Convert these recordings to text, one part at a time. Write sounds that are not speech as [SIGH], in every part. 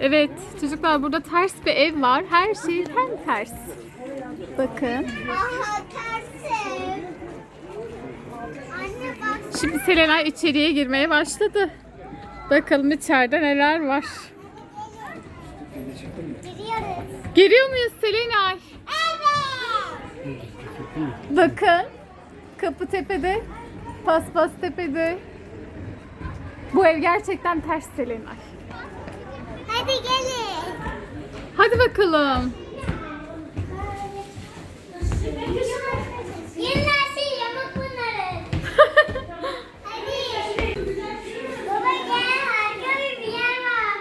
Evet çocuklar burada ters bir ev var. Her şey tam ters. Bakın. Aha. Anne bak. Şimdi Selena içeriye girmeye başladı. Bakalım içeride neler var. Giriyoruz. Geliyor muyuz Selena? Evet. Bakın. Kapı tepede. Paspas tepede. Bu ev gerçekten ters Selena. Hadi gelin. Hadi bakalım. Yerlerse yamak bunları. Hadi. Baba gel harika bir yer var.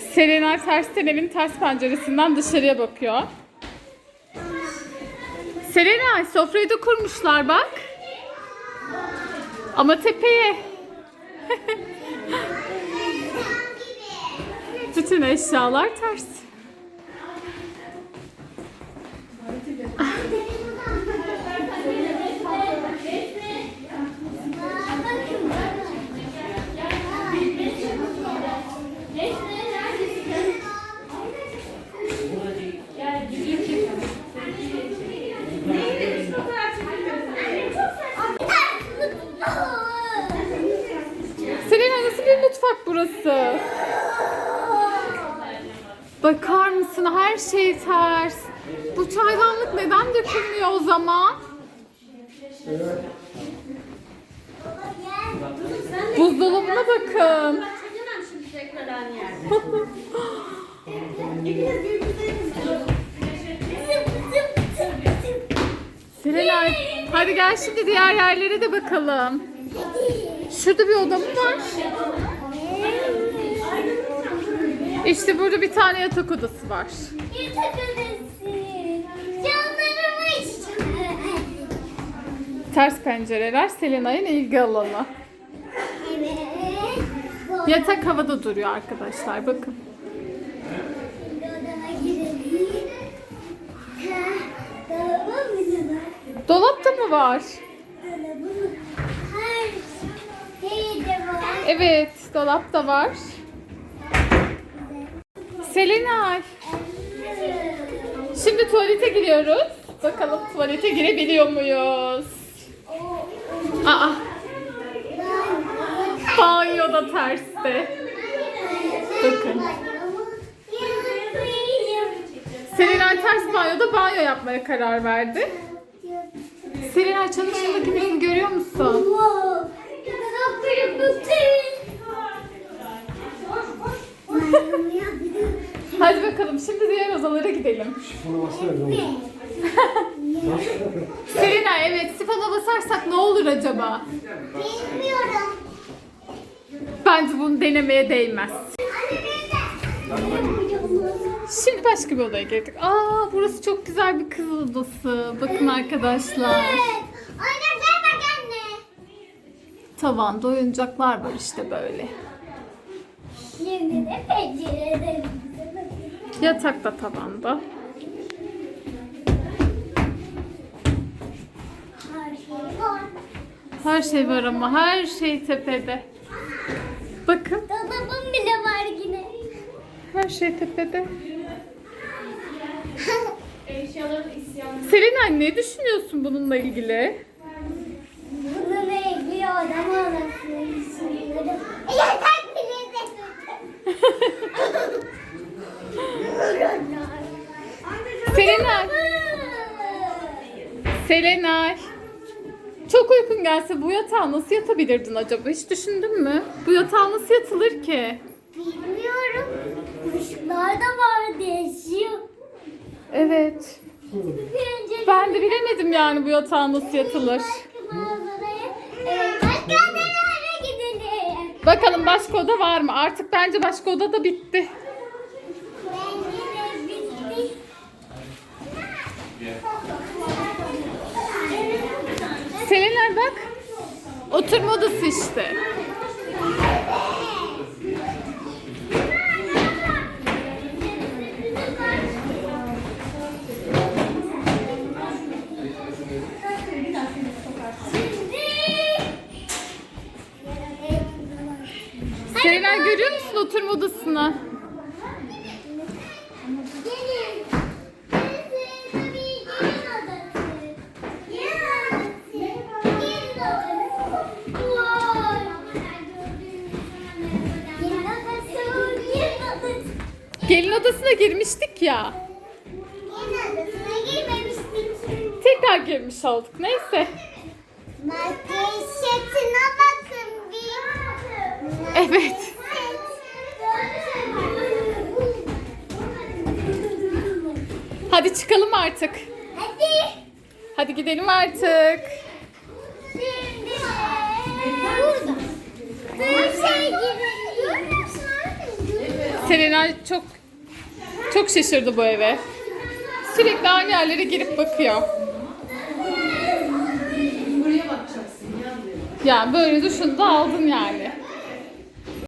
[LAUGHS] Selena tersten evin ters penceresinden dışarıya bakıyor. Selena sofrayı da kurmuşlar bak. Ama tepeye. [LAUGHS] Bütün eşyalar ters. Selena nasıl bir mutfak burası? Bakar mısın her şey ters. Bu çaydanlık neden dökülmüyor o zaman? Buzdolabına bakın. Selena hadi gel şimdi diğer yerlere de bakalım. Şurada bir oda mı var? İşte burada bir tane yatak odası var. Yatak odası. Canlarımı içeceğim. Ters pencereler Selena'nın ilgi alanı. Evet. Yatak havada duruyor arkadaşlar bakın. Dolapta mı var? Şey var. Evet dolapta var. Selena şimdi tuvalete giriyoruz. Bakalım tuvalete girebiliyor muyuz? Aa banyo da terste. Bakın. Selena ters banyoda banyo yapmaya karar verdi. Selena çalışındaki birini görüyor musun? Bakalım şimdi diğer odalara gidelim. Şifonu bassana ne olur. Selena evet sifona basarsak ne olur acaba? Bilmiyorum. Bence bunu denemeye değmez. Şimdi başka bir odaya girdik. Aa burası çok güzel bir kız odası. Bakın arkadaşlar. Evet. Bak anne. Tavanda oyuncaklar var işte böyle. Şimdi de pencerede. Yatak da tavanda. Her şey var. Ama her şey tepede. Bakın Dolabım bile var yine. her şey tepede. [LAUGHS] Selena ne düşünüyorsun bununla ilgili? Bununla ilgili odam olmasını düşünüyorum. Yatak bile de Selena, Selena. Çok uykun gelse bu yatağa nasıl yatabilirdin acaba? Hiç düşündün mü? Bu yatağa nasıl yatılır ki? Bilmiyorum. Kuşlar da var değişiyor. Evet. Ben de bilemedim yani bu yatağa nasıl yatılır. Başka odalara gidelim. Bakalım başka oda var mı? Artık bence başka oda da bitti. Bence de bitti. Selena bak. Oturma odası işte. Serenay görüyor musun oturma odasını? Gelin. Gelin odasına girmiştik ya. Gelin odasına girmemiştik. Tekrar girmiş olduk. Neyse. Makyajına bakın bir. Evet. Hadi çıkalım artık. Hadi. Hadi gidelim artık. Şimdi burada. Bir şey gibi. Serenay çok çok şaşırdı bu eve. Sürekli aynı yerlere girip bakıyor. Buraya bakacaksın ya. Yani böyle duşunu da aldın yani.